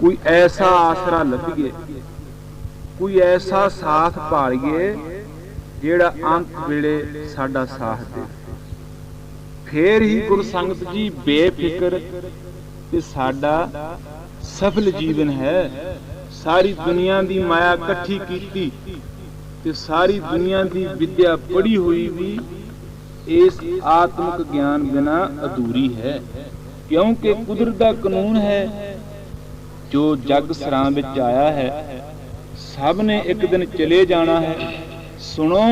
ਕੋਈ ਐਸਾ ਆਸਰਾ ਲੱਭੀਏ, ਕੋਈ ਐਸਾ ਸਾਥ ਭਾਲੀਏ ਜਿਹੜਾ ਅੰਤ ਵੇਲੇ ਸਾਡਾ ਸਾਥ ਦੇ। ਫੇਰ ਹੀ ਗੁਰ ਜੀ ਬੇਫਿਕਰ ਤੇ ਸਾਡਾ ਸਫਲ ਜੀਵਨ ਹੈ। ਸਾਰੀ ਦੁਨੀਆ ਦੀ ਮਾਇਆ ਇਕੱਠੀ ਕੀਤੀ ਤੇ ਸਾਰੀ ਦੁਨੀਆ ਦੀ ਵਿਦਿਆ ਪੜ੍ਹੀ ਹੋਈ ਵੀ ਇਸ ਆਤਮਿਕ ਗਿਆਨ ਬਿਨਾ ਅਧੂਰੀ ਹੈ। ਕਿਉਂਕਿ ਕੁਦਰਤ ਦਾ ਕਾਨੂੰਨ ਹੈ ਜੋ ਜਗ ਸਰਾਂ ਵਿੱਚ ਆਇਆ ਹੈ, ਸਭ ਨੇ ਇੱਕ ਦਿਨ ਚਲੇ ਜਾਣਾ ਹੈ। ਸੁਣੋ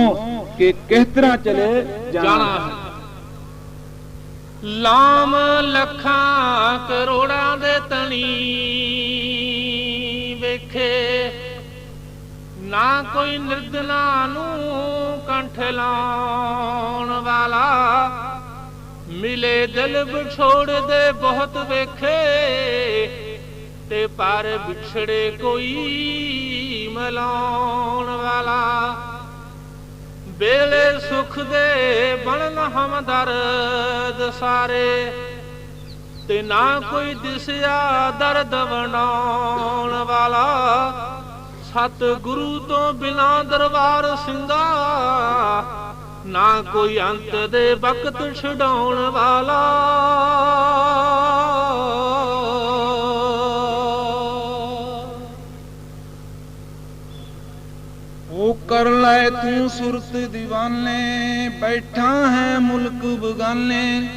ਕਿ ਕਿਸ ਤਰ੍ਹਾਂ ਚਲੇ ਜਾਣਾ ਹੈ। ਲਾਮ ਲੱਖਾਂ ਕਰੋੜਾਂ ਦੇ ਤਣੀ ਵੇਖੇ, ਨਾ ਕੋਈ ਨਿਰਦਲਾ ਨੂੰ ਕੰਠ ਲਾਉਣ ਵਾਲਾ ਮਿਲੇ ਦਿਲ ਵਿਛੋੜ ਦੇ ਬਹੁਤ ਵੇਖੇ। ਤੇ ਪਰ ਵਿਛੜੇ ਕੋਈ ਮਲਾਉਣ ਵਾਲਾ। ਬੇਲੇ ਸੁਖ ਦੇ ਬਣਨ ਹਮਦਰਦ ਸਾਰੇ, ਤੇ ਨਾ ਕੋਈ ਦਿਸਿਆ ਦਰਦ ਵਣਾਉਣ ਵਾਲਾ। ਸਤ ਗੁਰੂ ਤੋਂ ਬਿਨਾ ਦਰਬਾਰ ਸਿੰਘਾ ਨਾ ਕੋਈ ਅੰਤ ਦੇ ਵਕਤ ਛਡਾਉਣ ਵਾਲਾ। ਕਰ ਲੈ ਤੂੰ ਸੁਰਤ دیਵਾਨੇ ਬੈਠਾ ਹੈ ਮੁਲਕ ਬਗਾਨੇ।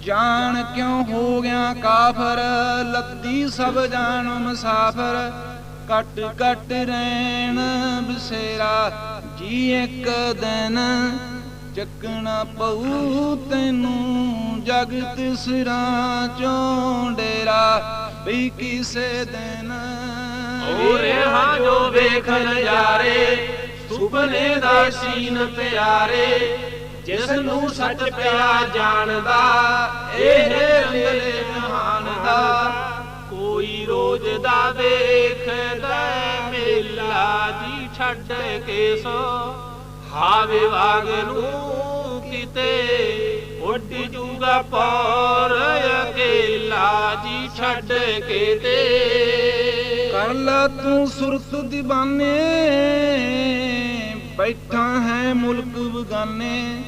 ਜਾਣ ਕਿਉਂ ਹੋ ਗਿਆ ਕਾਫਰ, ਲੱਦੀ ਸਭ ਜਾਣ ਮੁਸਾਫਰ। ਕੱਟ ਕੱਟ ਰਹਿਣ ਬਸੇਰਾ, ਜੀ ਇੱਕ ਦਿਨ। ਚੱਕਣਾ ਪਊ ਤੈਨੂੰ ਜਗਤ ਤਿਸਰਾ ਚੋਂ ਡੇਰਾ ਵੀ ਕਿਸੇ ਦਿਨ। ਹੋ ਹਾਂ ਜੋ ਵੇਖ ਨਜ਼ਾਰੇ ਸੁਪਨੇ ਦਾ ਸੀਨ ਪਿਆਰੇ ਜਿਸ ਨੂੰ ਸੱਚ ਪਿਆ ਜਾਣਦਾ, ਇਹ ਰੰਗਲੇ ਜਹਾਨ ਦਾ। ਕੋਈ ਰੋਜ਼ ਦਾ ਵੇਖਦਾ ਮੇਲਾ ਜੀ ਛੱਡ ਕੇ ਸੋ। ਹਾਵੇ ਵਾਗ ਨੂੰ ਕਿਤੇ ਉੱਡ ਜੂਗਾ ਪੌਰ, ਅਕੇਲਾ ਜੀ ਛੱਡ ਕੇ ਤੇ। ਕਰ ਲੈ ਤੂੰ ਸੁਰਤ ਦੀਵਾਨੇ। ਬੈਠਾ ਹੈ ਮੁਲਕ ਬਗਾਨੇ।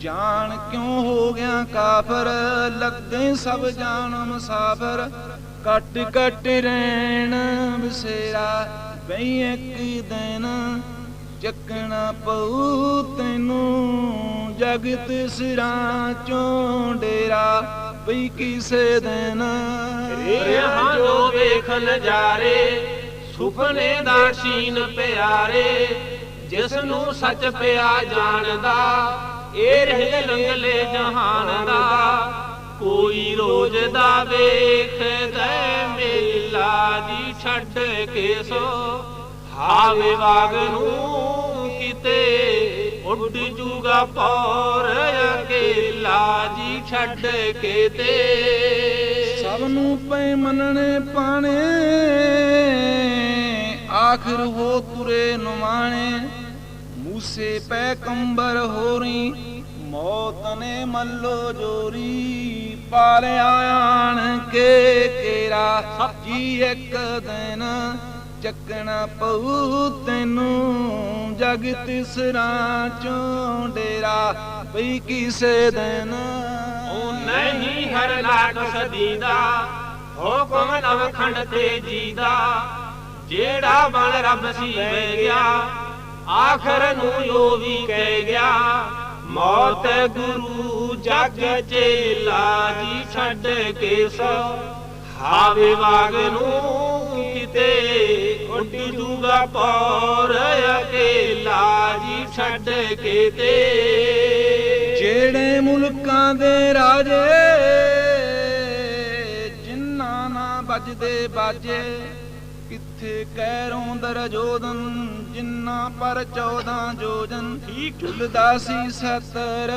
ਜਾਣ ਕਿਉਂ ਹੋ ਗਿਆ ਕਾਫਰ? ਲੱਗਦੇ ਸਭ ਜਾਣ ਮੁਸਾਫਰ। ਕੱਟ ਕੱਟ ਰਹਿਣ ਬਸੇਰਾ, ਬਈ ਇੱਕ ਦਿਨ ਚੱਕਣਾ ਪਊ ਤੈਨੂੰ। ਜਗਤ ਸਿਰਾਂ ਚੋਂ ਡੇਰਾ, ਬਈ ਕਿਸੇ ਦਿਨ। ਰੇਹਾਂ ਜੋ ਵੇਖ ਨਜ਼ਾਰੇ ਸੁਪਨੇ ਦਾ ਸ਼ੀਨ ਪਿਆਰੇ। ਜਿਸ ਨੂੰ ਸੱਚ ਪਿਆ ਜਾਣਦਾ, ਇਹ ਰਹੇ ਰੰਗਲੇ ਜਹਾਨ ਦਾ। ਕੋਈ ਰੋਜ਼ ਦਾ ਵੇਖਦਾ ਮੇਲਾ ਜੀ ਛੱਡ ਕੇ ਸੋ ਹਾਵੇ ਵਾਗ ਨੂੰ ਕਿਤੇ ਉੱਡ ਜੂਗਾ ਪੌਰ ਅਕੇਲਾ ਜੀ ਛੱਡ ਕੇ ਤੇ ਸਭ ਨੂੰ ਪੈ ਮੰਨਣੇ ਪਾਣੇ ਆਖਰ ਹੋ ਤੁਰੇ ਨਵਾਣੇ, ਮੂਸੇ ਪੈ ਹੋਰੀ, ਮੌਤ ਨੇ ਮੱਲੋ ਜੋਰੀ, ਪਾਲਿਆ ਆਣ ਕੇ ਕੇਰਾ, ਜੀ ਇੱਕ ਦਿਨ ਚੱਕਣਾ ਪਊ ਤੈਨੂੰ, ਜਗ ਤਿਸਰਾ ਚੋਂ ਡੇਰਾ, ਬਈ ਕਿਸੇ ਦਿਨ। ਉਹ ਨਹੀਂ ਹਰ ਲਾਟ ਸਦੀਦਾ ਹੁਕਮ ਨਵਖੰਡ ਤੇ ਜੀਦਾ ਜਿਹੜਾ ਬਣ ਰੱਬ ਸੀ ਵੇ ਗਿਆ, ਆਖਰ ਨੂੰ ਜੋ ਵੀ ਕਹਿ ਗਿਆ, ਮੌਤ ਗੁਰੂ ਜਗ ਚੇਲਾ ਜੀ ਛੱਡ ਕੇ ਸੋ, ਹਾਵੇ ਵਾਗ ਨੂੰ ਕਿਤੇ ਉੱਡ ਜੂਗਾ ਪੌਰ ਅਕੇਲਾ ਜੀ ਛੱਡ ਕੇ ਤੇ। ਜਿਹੜੇ ਮੁਲਕਾਂ ਦੇ ਰਾਜੇ, ਜਿਨ੍ਹਾਂ ਨਾ ਵੱਜਦੇ ਬਾਜੇ ਕਹਿਰੋਂ ਦਰਜੋਦਨ ਜਿਨ੍ਹਾਂ ਪਰ 14 ਜੋਜਨ। ਝੁਲਦਾ ਸੀ ਸਤਰ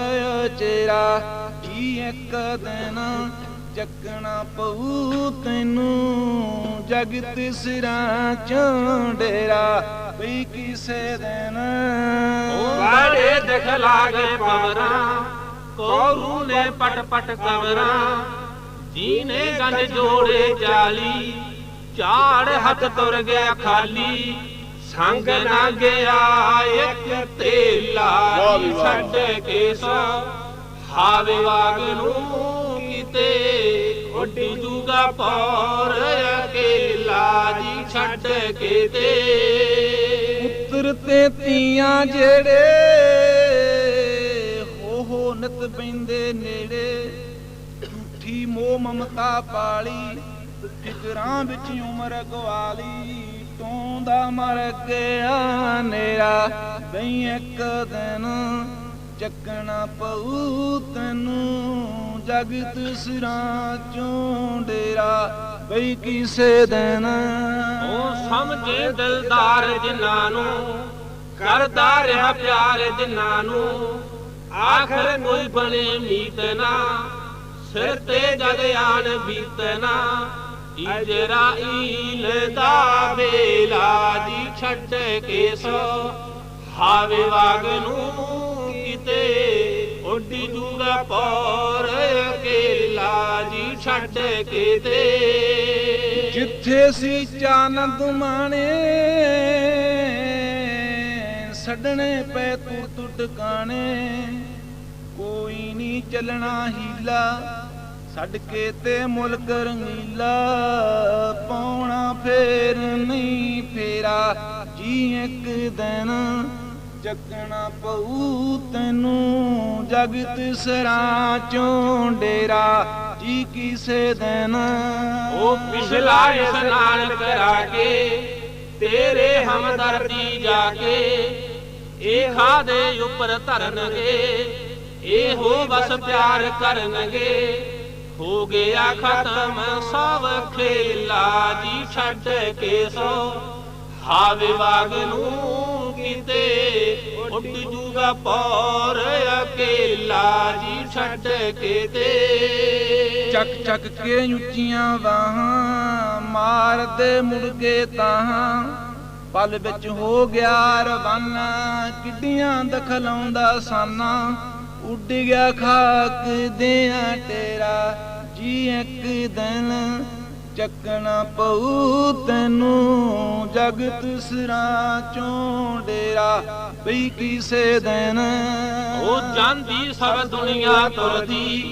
ਚੇਰਾ ਜੀ ਇੱਕ ਦਿਨ ਚੱਕਣਾ ਪਊ ਤੈਨੂੰ। ਜਗ ਤਿਸਰਾ ਚੋਂ ਡੇਰਾ ਬਈ ਕਿਸੇ ਦਿਨ। ਵਾੜੇ ਦਿਖਲਾ ਗਏ ਪਵਰਾਂ ਕੋਰੂ ਨੇ ਪਟ ਪਟ ਕਵਰਾਂ। ਜੀਨੇ ਗੰਜ ਜੋੜੇ ਜਾਲੀ ਝਾੜ ਹੱਥ ਤੁਰ ਗਿਆ ਖਾਲੀ ਸੰਗ ਨਾ ਗਿਆ ਇੱਕ ਤੇਲਾ। ਛੱਡ ਕੇ ਸੋ। ਹਾਵੇ ਵਾਗ ਨੂੰ ਕਿਤੇ ਉੱਡੀ ਜੂਗਾ ਪੌਰ ਅਕੇਲਾ ਜੀ ਛੱਡ ਕੇ ਤੇ। ਪੁੱਤਰ ਤੇ ਤੀਆਂ ਜਿਹੜੇ ਹੋ ਹੋ ਨਿਤ ਪੈਂਦੇ ਨੇੜੇ। ਝੂਠੀ ਮੋਹ ਮਮਤਾ ਪਾਲੀ ਫਿਕਰਾਂ ਵਿੱਚ ਉਮਰ ਗਵਾਲੀ, ਤੂੰ ਦਾ ਮਰ ਗਿਆ ਨੇਰਾ ਬਈ ਇੱਕ ਦਿਨ ਚੱਕਣਾ ਪਊ ਤੈਨੂੰ, ਜਗਤ ਸਿਰਾਂ ਚੋਂ ਡੇਰਾ। ਬਈ ਕਿਸੇ ਦਿਨ ਉਹ ਸਮਝੇ ਦਿਲਦਾਰ ਜਿਨ੍ਹਾਂ ਨੂੰ, ਕਰਦਾ ਰਿਹਾ ਪਿਆਰ ਜਿਨ੍ਹਾਂ ਨੂੰ। ਆਖਰ ਕੋਈ ਬਣੇ ਮੀਤ ਨਾ, ਸਿਰ ਤੇ ਜਦ ਆਣ ਬੀਤਨਾ ਇਜਰਾਈਲ ਦਾ ਵੇਲਾ ਜੀ ਛੱਡ ਕੇ ਸੋ ਹਾਵੇ ਵਾਗ ਨੂੰ ਕਿਤੇ ਉੱਡੀ ਜੂਗਾ ਪੌਰ ਅਕੇਲਾ ਜੀ ਛੱਡ ਕੇ ਤੇ ਜਿੱਥੇ ਸੀ ਚਾਨੰਦ ਮਾਣੇ ਛੱਡਣੇ ਪੈ ਤੂੰ ਟੁੱਟ ਕਾਣੇ ਕੋਈ ਨਹੀਂ ਚੱਲਣਾ ਹੀਲਾ ਛੱਡ ਕੇ ਤੇ ਮੁਲਕ ਰੰਗੀਲਾ, ਪਾਉਣਾ ਫੇਰ ਨਹੀਂ ਫੇਰਾ। ਜੀ ਇੱਕ ਦਿਨ ਜਗਣਾ ਪਊ ਤੈਨੂੰ, ਜਗਤ ਸਰਾ ਚੋਂ ਡੇਰਾ। ਜੀ ਕਿਸੇ ਦਿਨ ਉਹ ਪਿਛਲਾ ਇਸ਼ਨਾਨ ਕਰਾ ਕੇ ਤੇਰੇ ਹਮਦਰਦੀ ਜਾ ਕੇ ਇਹ ਖਾਦੇ ਉੱਪਰ ਧਰਨਗੇ, ਇਹੋ ਬਸ ਪਿਆਰ ਕਰਨਗੇ। ਹੋ ਗਿਆ ਖਤਮ, ਸਭ ਖੇਲਾ ਜੀ ਛੱਡ ਕੇ ਸੋ। ਹਾਵੇ ਬਾਗ ਨੂੰ ਕਿਤੇ ਉੱਡ ਜੂਗਾ ਪੌਰ ਅਕੇਲਾ ਜੀ ਛੱਡ ਕੇ ਤੇ। ਚੱਕ ਚੱਕ ਕੇ ਉੱਚੀਆਂ ਵਾਹਾਂ ਮਾਰਦੇ ਮੁੜ ਕੇ ਤਾਹਾਂ ਪਲ ਵਿੱਚ ਹੋ ਗਿਆ ਰਵਾਨਾ, ਕਿੱਡੀਆਂ ਦਖਲਾਉਂਦਾ ਸਾਨਾ। ਉੱਡ ਗਿਆ ਖਾਕ ਦਿਆਂ ਤੇਰਾ ਜੀ ਇੱਕ ਦਿਨ ਚੱਕਣਾ ਪਊ ਤੈਨੂੰ ਜਗਤ ਸਿਰਾਂ ਚੋਂ ਡੇਰਾ ਬਈ ਕਿਸੇ ਦਿਨ ਉਹ ਜਾਂਦੀ ਸਭ ਦੁਨੀਆ ਤੁਰਦੀ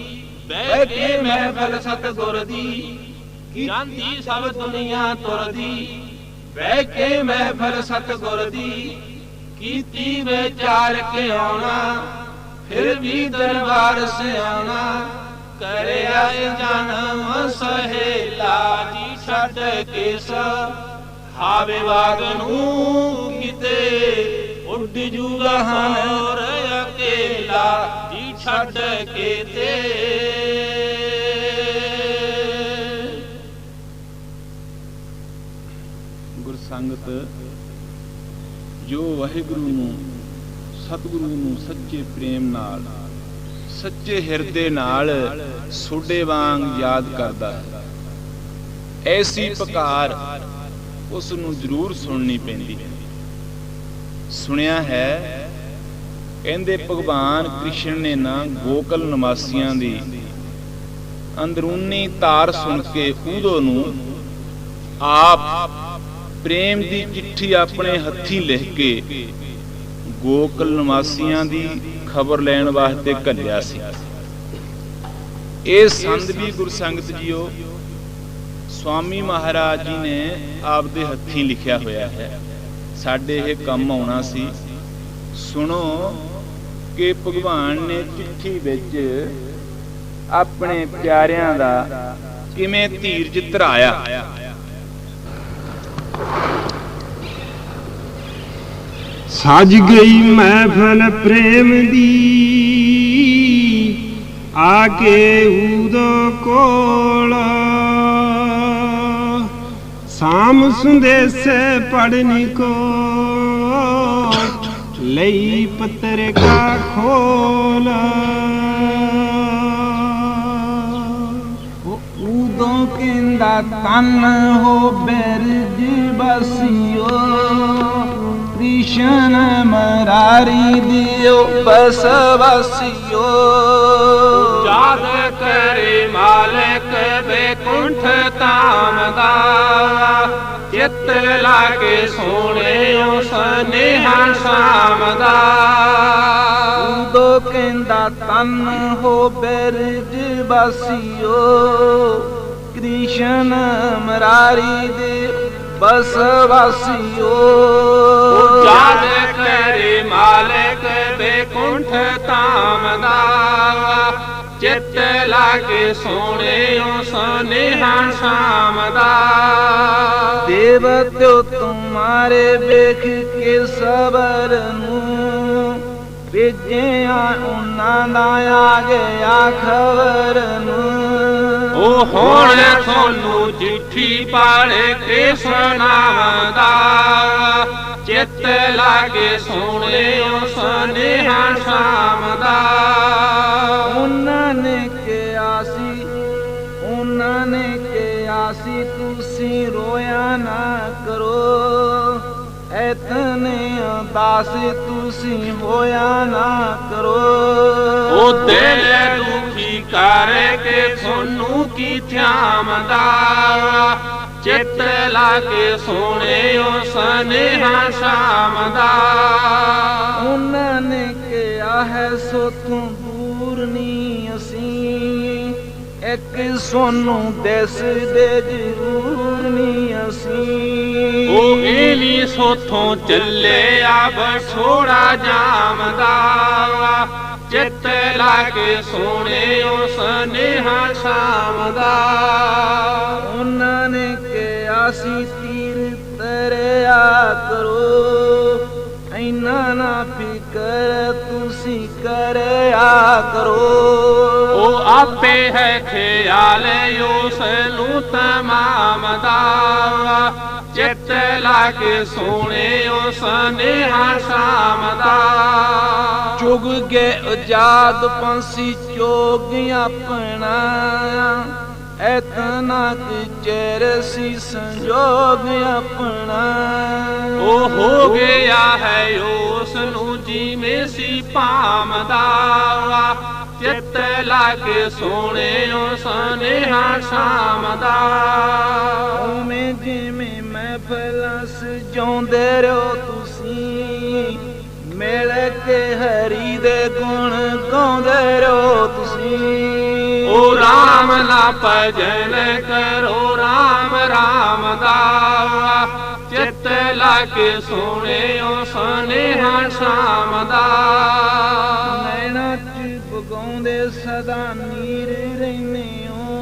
ਬਹਿ ਕੇ ਮਹਿਫਲ ਸਤਗੁਰ ਦੀ ਜਾਂਦੀ ਸਭ ਦੁਨੀਆ ਤੁਰਦੀ ਬਹਿ ਕੇ ਮਹਿਫਲ ਸਤਗੁਰ ਦੀ ਕੀਤੀ ਵਿਚਾਰ ਕੇ ਆਉਣਾ ਫਿਰ ਵੀ ਦਰਬਾਰ ਸਿਆਣਾ, ਕਰਿਆ ਇਹ ਜਨਮ ਸਹੇਲਾ ਜੀ ਛੱਡ ਕੇ ਸ। ਹਾਵੇ ਵਾਗ ਨੂੰ ਕਿਤੇ ਉੱਡ ਜੂਗਾ ਹੋਰ ਅਕੇਲਾ ਜੀ ਛੱਡ ਕੇ ਤੇ। ਗੁਰ ਸੰਗਤ ਜੋ ਵਾਹਿਗੁਰੂ ਨੂੰ ਸਤਿਗੁਰੂ ਨੂੰ ਸੱਚੇ ਪ੍ਰੇਮ ਨਾਲ, ਸੱਚੇ ਹਿਰਦੇ ਨਾਲ ਸੋਡੇ ਵਾਂਗ ਯਾਦ ਕਰਦਾ ਹੈ। ਐਸੀ ਪੁਕਾਰ ਉਸ ਨੂੰ ਜ਼ਰੂਰ ਸੁਣਨੀ ਪੈਂਦੀ ਹੈ। ਸੁਣਿਆ ਹੈ, ਕਹਿੰਦੇ ਭਗਵਾਨ ਕ੍ਰਿਸ਼ਨ ਨੇ ਨਾ ਗੋਕਲ ਨਿਵਾਸੀਆਂ ਦੀ ਅੰਦਰੂਨੀ ਤਾਰ ਸੁਣ ਕੇ ਉਦੋਂ ਨੂੰ ਆਪ ਪ੍ਰੇਮ ਦੀ ਚਿੱਠੀ ਆਪਣੇ ਹੱਥੀਂ ਲਿਖ ਕੇ ਗੋਕਲ ਨਿਵਾਸੀਆਂ ਦੀ ਖਬਰ ਲੈਣ ਵਾਸਤੇ ਘੱਲਿਆ ਸੀ। ਇਹ ਸੰਦ ਵੀ ਗੁਰਸੰਗਤ ਜੀਓ, ਸਵਾਮੀ ਮਹਾਰਾਜ ਜੀ ਨੇ ਆਪਦੇ ਹੱਥੀਂ ਲਿਖਿਆ ਹੋਇਆ ਹੈ। ਸਾਡੇ ਇਹ ਕੰਮ ਆਉਣਾ ਸੀ। ਸੁਣੋ ਕਿ ਭਗਵਾਨ ਨੇ ਚਿੱਠੀ ਵਿੱਚ ਆਪਣੇ ਪਿਆਰਿਆਂ ਦਾ ਕਿਵੇਂ ਧੀਰਜ ਧਰਾਇਆ। ਸਜ ਗਈ ਮਹਿਫਲ ਪ੍ਰੇਮ ਦੀ। ਆ ਕੇ ਉਦੋਂ ਕੋਲ। ਸਾਮ ਸੰਦੇਸੇ ਪੜਨੀ ਕੋ। ਲਈ ਪੱਤਰ ਕਾ ਖੋਲ। ਉਦੋਂ ਕਹਿੰਦਾ, ਤਨ ਹੋ ਬਿਰਜ ਬਸਿਓ ਕ੍ਰਿਸ਼ਨ ਮਰਾਰੀ ਦਿਓ ਬਸਵਸਿਓ ਯਾਦ ਕਰੇ ਮਾਲਕ ਬੇਕੁੰਠ ਤਾਮ ਦਾ। ਚਿੱਤ ਲਾ ਕੇ ਸੋਹਣਿਓ ਸਨੇਹਾ ਸ਼ਾਮ ਦਾ। ਉਦੋਂ ਕਹਿੰਦਾ ਤਨ ਹੋ ਬਿਰਜ ਬਾਸੀਓ ਕ੍ਰਿਸ਼ਨ ਮਰਾਰੀ ਦੇ ਬਸ ਵਾਸੀਓ। ਜਾਦ ਕਰੇ ਮਾਲਕ ਬੇਕੁੰਠ ਧਾਮ ਦਾ ਚਿੱਤ ਲਾ ਕੇ ਸੋਹਣਿਓ ਸਨੇਹਾ ਸ਼ਾਮ ਦਾ ਦੇਵਤਿਓ ਤੁਮਾਰੇ ਵੇਖ ਕੇ ਸਬਰ ਨੂੰ। ਭੇਜਿਆ ਉਹਨਾਂ ਦਾ ਆ ਗਿਆ ਖਬਰ ਨੂੰ। ਉਹ ਹੁਣ ਤੁਹਾਨੂੰ ਚਿੱਠੀ ਪਾੜ ਕੇ ਸੁਣਾਵਦਾ ਚਿੱਤ ਲਾਗੇ ਸੋਹਣਿਓ ਸਨੇਹਾ ਸ਼ਾਮ ਦਾ ਉਹਨਾਂ ਨੇ ਕਿਹਾ ਸੀ ਉਹਨਾਂ ਨੇ ਕਿਹਾ ਸੀ ਤੁਸੀਂ ਰੋਇਆ ਨਾ ਕਰੋ। ਐਤਨੇ ਉਦਾਸ ਤੁਸੀਂ ਹੋਇਆ ਨਾ ਕਰੋ। ਉਹ ਦਿਲ ਦੁਖੀ ਕਰਕੇ ਤੁਹਾਨੂੰ ਕੀ ਥਿਆਮਦਾ ਚਿੱਤ ਲਾਗੇ ਸੋਹਣਿਓ ਸਨੇਹਾ ਸ਼ਾਮ ਦਾ। ਉਹਨਾਂ ਨੇ ਕਿਹਾ ਹੈ ਸੋ ਤੂੰ ਦੂਰ ਨਹੀਂ ਅਸੀਂ। ਇੱਕ ਸੋਨੂੰ ਦਿਸ ਦੇ ਜ਼ਰੂਰ ਨਹੀਂ ਅਸੀਂ। ਉਹ ਏਲੀ ਸੋਥੋਂ ਚੱਲਿਆ ਬਛੋੜਾ ਜਾਮਦਾ। ਚਿੱਤ ਲਾਗੇ ਸੋਹਣਿਓ ਸਨੇਹਾ ਸ਼ਾਮ ਦਾ ਉਹਨਾਂ ਨੇ ਕਿਹਾ ਸੀ ਤੀਰ ਤਰਿਆ ਕਰੋ। ਐਨਾ ਨਾ ਫਿਕਰ ਤੁਸੀਂ ਕਰਿਆ ਕਰੋ। ਉਹ ਆਪੇ ਹੈ ਖਿਆਲ ਉਸ ਨੂੰ ਤਮਾਮ ਦਾ ਚਿੱਤ ਲਾਗੇ ਸੋਹਣਿਓ ਸਨੇਹਾ ਸ਼ਾਮ ਗਏ ਉਜਾਦ ਪੰਸੀ ਚੋਗ ਆਪਣਾ ਐਤਨਾ ਕਿ ਚਿਰ ਸੀ ਸੰਜੋਗ ਆਪਣਾ ਉਹ ਹੋ ਗਿਆ ਹੈ ਉਸ ਨੂੰ ਜਿਵੇਂ ਸੀ ਭਾਮਦਾ ਚਿੱਤ ਲਾਗੇ ਸੋਹਣਿਓ ਸਨੇਹਾ ਸ਼ਾਮ ਦਾ। ਉਵੇਂ ਜਿਵੇਂ ਮੈਂ ਫਲਸ ਜਾਉਂਦੇ ਰਹੋ ਤੁਸੀਂ ਮਿਲ ਕੇ ਹਰੀ ਦੇ ਗੁਣ ਗਾਉਂਦੇ ਰਹੋ ਤੁਸੀਂ। ਉਹ ਰਾਮ ਨਾ ਭਜਨ ਕਰੋ ਰਾਮ ਰਾਮ ਦਾ। ਚਿੱਤ ਲਾਗੇ ਸੋਹਣਿਓ ਸਨੇਹਾ ਸ਼ਾਮ ਦਾ। ਨੈਣਾ ਚ ਬਗਾਉਂਦੇ ਸਦਾ ਨੀਰ ਰਹਿੰਦੇ ਹੋ।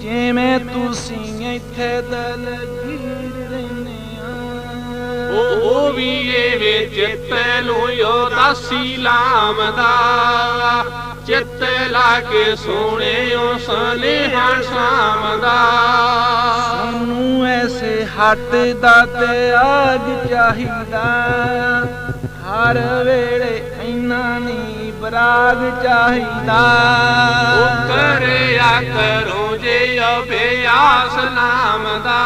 ਜਿਵੇਂ ਤੁਸੀਂ ਇੱਥੇ ਹੋ ਉਹ ਵੀ ਇਹ ਵੇ ਚਿੱਤ ਨੂੰ ਉਦਾਸੀ ਲਾਮਦਾ। ਚਿੱਤ ਲਾਗੇ ਸੋਹਣਿਓ ਸਨੇਹਾ ਸ਼ਾਮ ਦਾ ਸਾਨੂੰ ਐਸੇ ਹੱਟ ਦਾ ਤੇ ਆਗ ਚਾਹੀਦਾ। ਹਰ ਵੇਲੇ ਇੰਨਾ ਨਹੀਂ ਬਰਾਗ ਚਾਹੀਦਾ। ਉਹ ਕਰਿਆ ਕਰੋ ਜੇ ਅਭਿਆਸ ਨਾਮ ਦਾ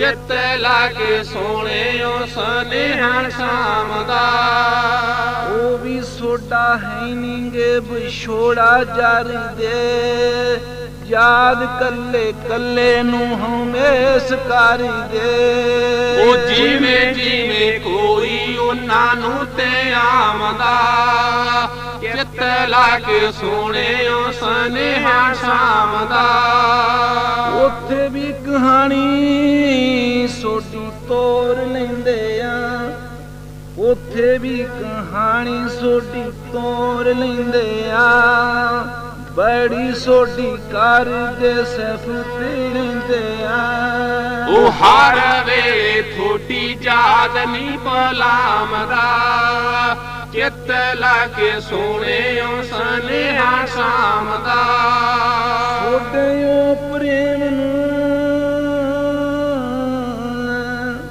ਚਿੱਤ ਲਾਗੇ ਸੋਹਣਿਓ ਸਨੇਹਾ ਸ਼ਾਮ ਦਾ ਉਹ ਵੀ ਸੋਡਾ ਹੈ ਨਿੰਗੇ ਵਿਛੋੜਾ ਜਰ ਦੇ। ਯਾਦ ਕੱਲੇ ਕੱਲੇ ਨੂੰ ਹਮੇਸ ਕਰ ਦੇ। ਉਹ ਜਿਵੇਂ ਜਿਵੇਂ ਕੋਈ ਉਹਨਾਂ ਨੂੰ ਤੇ ਆਮਦਾ। ਚਿੱਤ ਲਾਗੇ ਸੋਹਣਿਓ ਸਨੇਹਾ ਸ਼ਾਮ ਦਾ। ਉੱਥੇ ਵੀ ਕਹਾਣੀ ਸੋਡੀ ਤੋਰ ਲੈਂਦੇ ਆ। ਉੱਥੇ ਵੀ ਕਹਾਣੀ ਸੋਡੀ ਤੋਰ ਲੈਂਦੇ ਆ। ਬੜੀ ਸੋਡੀ ਕਰ ਦੇ ਸਫ ਲੈਂਦੇ ਆ। ਉਹ ਹਰ ਵੇਲੇ ਥੋਟੀ ਯਾਦ ਨਹੀਂ ਬਲਾਮਦਾ। ਚਿੱਤ ਲਾਗੇ ਸੋਹਣਿਓ ਸਨੇਹਾ ਸ਼ਾਮ ਦਾ ਛੋਡਿਓ ਪ੍ਰੇਮ ਨੂੰ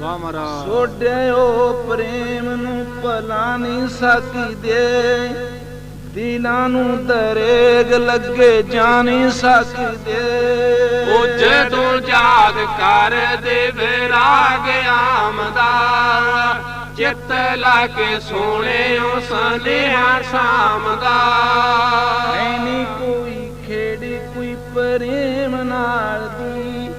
ਵਾਹ ਮਹਾਰਾਜ। ਛੋਡਿਓ ਪ੍ਰੇਮ ਨੂੰ ਭਲਾ ਨਹੀਂ ਸਕਦੇ। ਦਿਲਾਂ ਨੂੰ ਦਰੇਗ ਲੱਗੇ ਜਾ ਨਹੀਂ ਸਕਦੇ। ਉਹ ਜਦੋਂ ਯਾਦ ਕਰ ਦੇ ਵਿਰਾਗ ਆਮਦਾ। ਚਿੱਤ ਲਾਗੇ ਸੋਹਣਿਓ ਸਨੇਹਾ ਸ਼ਾਮ ਦਾ। ਐਨੀ ਕੋਈ ਖੇਡ ਕੋਈ ਪ੍ਰੇਮ ਨਾਲ ਦੀ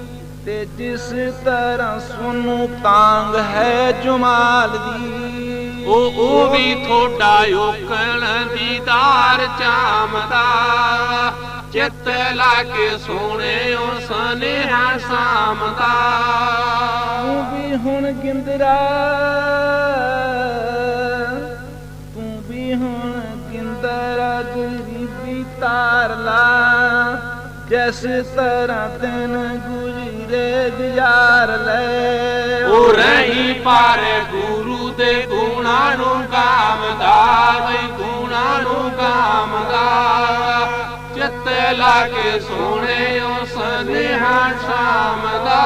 ਤੇ ਜਿਸ ਤਰ੍ਹਾਂ ਸੁਨੂੰ ਤਾਂਗ ਹੈ ਜਮਾਲ ਦੀ। ਉਹ ਉਹ ਵੀ ਥੋੜਾ ਓਕਣ ਦੀਦਾਰ ਚਾਮਦਾ ਚਿੱਤ ਲਾ ਕੇ ਸੋਹਣੇ ਉਸ ਸੁਨੇਹਾ ਸਾਮਦਾ ਤੂੰ ਵੀ ਹੁਣ ਗਿੰਦਰਾ ਤੂੰ ਵੀ ਹੁਣ ਗਿੰਦਰਾ ਗਰੀਬੀ ਤਾਰ ਲਾ ਜਿਸ ਤਰ੍ਹਾਂ ਦਿਨ ਗੁਜ਼ਰੇ ਗੁਜ਼ਾਰ ਲੈ। ਉਹ ਰਹੀ ਪਰ ਗੁਰੂ ਦੇ ਗੁਣਾਂ ਨੂੰ ਗਾਵਦਾ ਬਈ ਗੁਣਾਂ ਨੂੰ ਚਿੱਤ ਲਾ ਕੇ ਸੋਹਣੇ ਉਸ ਸੁਨੇਹਾ ਸਾਮਦਾ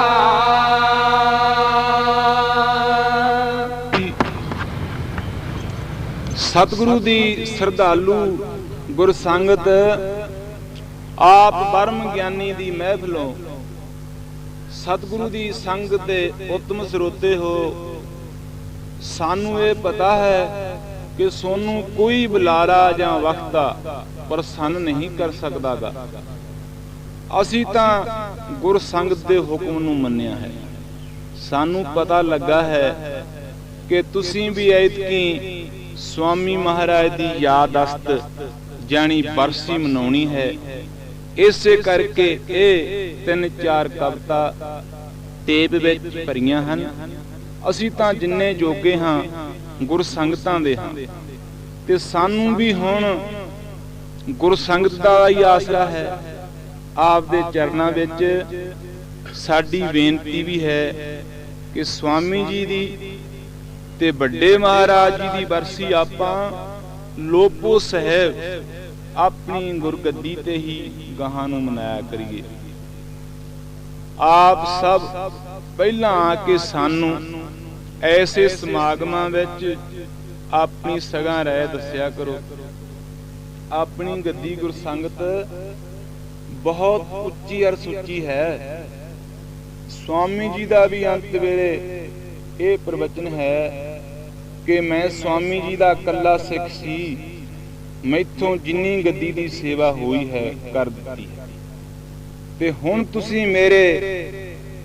ਸਤਿਗੁਰੂ ਦੀ ਸਰਧਾਲੂ ਗੁਰਸੰਗਤ, ਆਪ ਬਰਮ ਗਿਆਨੀ ਦੀ ਮਹਿਫਲੋਂ ਸਤਿਗੁਰੂ ਦੀ ਸੰਗਤ ਦੇ ਉਤਮ ਸਰੋਤੇ ਹੋ, ਸਾਨੂੰ ਇਹ ਪਤਾ ਹੈ ਕਿ ਸੋਨੂੰ ਕੋਈ ਬੁਲਾਰਾ ਜਾਂ ਵਕਤਾ ਪ੍ਰਸੰਨ ਨਹੀਂ ਕਰ ਸਕਦਾਗਾ। ਅਸੀਂ ਤਾਂ ਗੁਰਸੰਗਤ ਦੇ ਹੁਕਮ ਨੂੰ ਮੰਨਿਆ ਹੈ। ਸਾਨੂੰ ਪਤਾ ਲੱਗਾ ਹੈ ਕਿ ਤੁਸੀਂ ਵੀ ਐਤਕੀ ਸਵਾਮੀ ਮਹਾਰਾਜ ਦੀ ਯਾਦਸਤ ਜਾਣੀ ਬਰਸੀ ਮਨਾਉਣੀ ਹੈ। ਇਸੇ ਕਰਕੇ ਇਹ ਤਿੰਨ ਚਾਰ ਕਵਿਤਾ ਟੇਪ ਵਿੱਚ ਭਰੀਆਂ ਹਨ। ਅਸੀਂ ਤਾਂ ਜਿੰਨੇ ਜੋਗੇ ਹਾਂ ਗੁਰਸੰਗਤਾਂ ਦੇ। ਹਾਂ ਤੇ ਸਾਨੂੰ ਵੀ ਹੁਣ ਗੁਰਸੰਗਤ ਦਾ ਹੀ ਆਸਰਾ ਹੈ। ਆਪ ਦੇ ਚਰਨਾਂ ਵਿੱਚ ਸਾਡੀ ਬੇਨਤੀ ਵੀ ਹੈ ਕਿ ਸਵਾਮੀ ਜੀ ਦੀ ਤੇ ਵੱਡੇ ਮਹਾਰਾਜ ਜੀ ਦੀ ਬਰਸੀ ਆਪਾਂ ਲੋਪੋ ਸਾਹਿਬ ਆਪਣੀ ਗੁਰਗੱਦੀ ਤੇ ਹੀ ਗਾਹਾਂ ਨੂੰ ਮਨਾਇਆ ਕਰੀਏ। ਆਪ ਸਭ ਪਹਿਲਾਂ ਆ ਕੇ ਸਾਨੂੰ ਐਸੇ ਸਮਾਗਮਾਂ ਵਿੱਚ ਆਪਣੀ ਸਗਾ ਰਹਿ ਦੱਸਿਆ ਕਰੋ। ਆਪਣੀ ਗੱਦੀ ਗੁਰਸੰਗਤ ਬਹੁਤ ਉੱਚੀ ਅਰ ਸੁੱਚੀ ਹੈ। ਸਵਾਮੀ ਜੀ ਦਾ ਵੀ ਅੰਤ ਵੇਲੇ ਇਹ ਪ੍ਰਵਚਨ ਹੈ ਕਿ ਮੈਂ ਸਵਾਮੀ ਜੀ ਦਾ ਇਕੱਲਾ ਸਿੱਖ ਸੀ। ਮੈਥੋਂ ਜਿੰਨੀ ਗੱਦੀ ਦੀ ਸੇਵਾ ਹੋਈ ਹੈ, ਕਰ ਦਿੱਤੀ ਹੈ। ਤੇ ਹੁਣ ਤੁਸੀਂ ਮੇਰੇ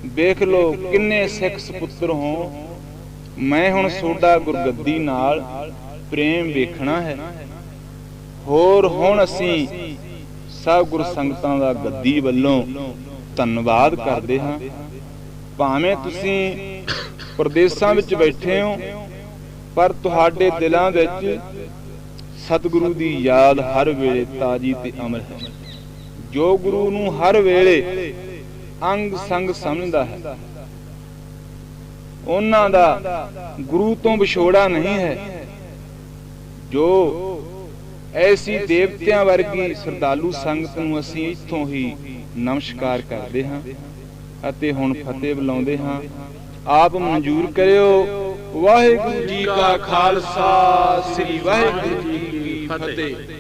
ਵੇਖ ਲਓ ਕਿੰਨੇ ਸਿੱਖ ਸੁਪੁੱਤਰ ਹੋ। ਮੈਂ ਹੁਣ ਸੋਡਾ ਗੁਰਗੱਦੀ ਨਾਲ ਪ੍ਰੇਮ ਵੇਖਣਾ ਹੈ। ਹੋਰ ਹੁਣ ਅਸੀਂ ਸਭ ਗੁਰ ਸੰਗਤਾਂ ਦਾ ਗੱਦੀ ਵੱਲੋਂ ਧੰਨਵਾਦ ਕਰਦੇ ਹਾਂ। ਭਾਵੇਂ ਤੁਸੀਂ ਪ੍ਰਦੇਸ਼ਾਂ ਵਿੱਚ ਬੈਠੇ ਹੋ ਪਰ ਤੁਹਾਡੇ ਦਿਲਾਂ ਵਿੱਚ ਸਤਿਗੁਰੂ ਦੀ ਯਾਦ ਹਰ ਵੇਲੇ ਤਾਜੀ ਤੇ ਅਮਰ ਹੈ। ਜੋ ਗੁਰੂ ਨੂੰ ਹਰ ਵੇਲੇ ਅੰਗ ਸੰਗ ਸਮਝਦਾ ਹੈ। ਉਹਨਾਂ ਦਾ ਗੁਰੂ ਤੋਂ ਵਿਛੋੜਾ ਨਹੀਂ ਹੈ। ਜੋ ਐਸੀ ਦੇਵਤਿਆਂ ਵਰਗੀ ਸਰਦਾਲੂ ਸੰਗਤ ਨੂੰ ਅਸੀਂ ਇੱਥੋਂ ਹੀ ਨਮਸਕਾਰ ਕਰਦੇ ਹਾਂ ਅਤੇ ਹੁਣ ਫਤਿਹ ਬੁਲਾਉਂਦੇ ਹਾਂ। ਆਪ ਮਨਜ਼ੂਰ ਕਰਿਓ, ਵਾਹਿਗੁਰੂ ਜੀ ਕਾ ਖਾਲਸਾ, ਸ੍ਰੀ ਵਾਹਿਗੁਰੂ ਜੀ ਕੀ ਫਤਿਹ।